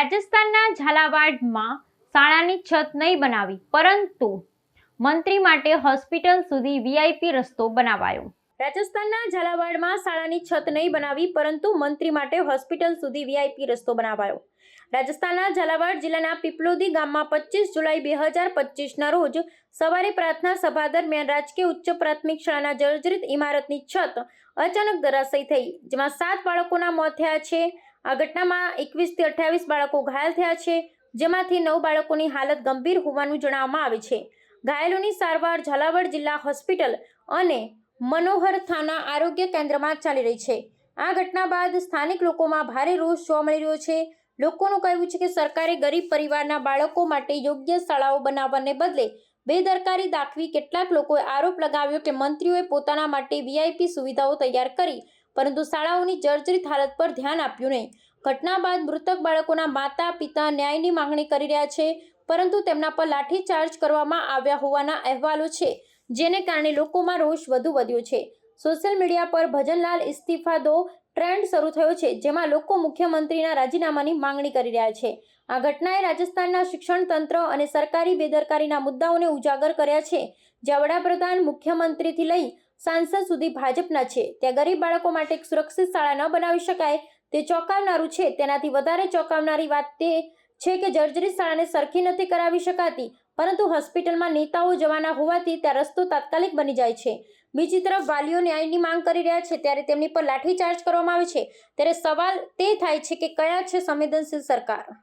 રાજસ્થાનના ઝાલાવાડમાં શાળાની છત નહીં બનાવી, પરંતુ મંત્રી માટે હોસ્પિટલ સુધી વીઆઈપી રસ્તો બનાવાયો. રાજસ્થાનના ઝાલાવાડમાં શાળાની છત નહીં બનાવી, પરંતુ મંત્રી માટે હોસ્પિટલ સુધી વીઆઈપી રસ્તો બનાવાયો. રાજસ્થાનના ઝાલાવાડ જિલ્લાના પીપલોદી ગામમાં પચીસ જુલાઈ બે હજાર પચીસના રોજ સવારે પ્રાર્થના સભા દરમિયાન રાજકીય ઉચ્ચ પ્રાથમિક શાળાના જર્જરિત ઇમારતની છત અચાનક ધરાશયી થઈ, જેમાં સાત બાળકોના મોત થયા છે. આ ઘટનામાં એકવીસથી અઠ્યાવીસ બાળકો ઘાયલ થયા છે, જેમાંથી નવ બાળકોની હાલત ગંભીર હોવાનું જણાવવામાં આવે છે. ઘાયલોની સારવાર ઝાલાવાડ જિલ્લા હોસ્પિટલ અને મનોહર થાના આરોગ્ય કેન્દ્રમાં ચાલી રહી છે. આ ઘટના બાદ સ્થાનિક લોકોમાં ભારે રોષ જોવા મળી રહ્યો છે. લોકોનું કહેવું છે કે સરકારે ગરીબ પરિવારના બાળકો માટે યોગ્ય શાળાઓ બનાવવાને બદલે બેદરકારી દાખવી કેટલાક લોકોએ આરોપ લગાવ્યો કે મંત્રીઓએ પોતાના માટે વીઆઈપી સુવિધાઓ તૈયાર કરી પરંતુ શાળાઓની જર્જરિત હાલત પર ધ્યાન આપ્યું નહીં. ઘટના બાદ મૃતક બાળકોના માતા, પિતા ન્યાયની માંગણી કરી રહ્યા છે, પરંતુ તેમના પર લાઠીચાર્જ કરવામાં આવ્યા હોવાના અહેવાલો છે, જેને કારણે લોકોમાં રોષ વધુ વધ્યો છે. સોશિયલ મીડિયા પર ભજનલાલ ઇસ્તીફા દો ટ્રેન્ડ શરૂ થયો છે, જેમાં લોકો મુખ્યમંત્રીના રાજીનામાની માંગણી કરી રહ્યા છે. આ ઘટનાએ રાજસ્થાનના શિક્ષણ તંત્ર અને સરકારી બેદરકારીના મુદ્દાઓને ઉજાગર કર્યા છે, જ્યાં વડાપ્રધાન મુખ્યમંત્રીથી લઈ સાંસદ સુધી ભાજપના છે. ત્યાં ગરીબ બાળકો માટે એક સુરક્ષિત શાળા ન બનાવી શકાય. તે ચોંકાવનારું છે. તેનાથી વધારે ચોંકાવનારી વાત તે છે કે જર્જરી શાળાને સરખી નથી કરાવી શકાતી. પરંતુ હોસ્પિટલમાં નેતાઓ જવાના હોવાથી ત્યાં રસ્તો તાત્કાલિક બની જાય છે. બીજી તરફ વાલીઓ ન્યાયની માંગ કરી રહ્યા છે. ત્યારે તેમની પર લાઠીચાર્જ કરવામાં આવે છે. ત્યારે સવાલ તે થાય છે કે કયા છે સંવેદનશીલ સરકાર?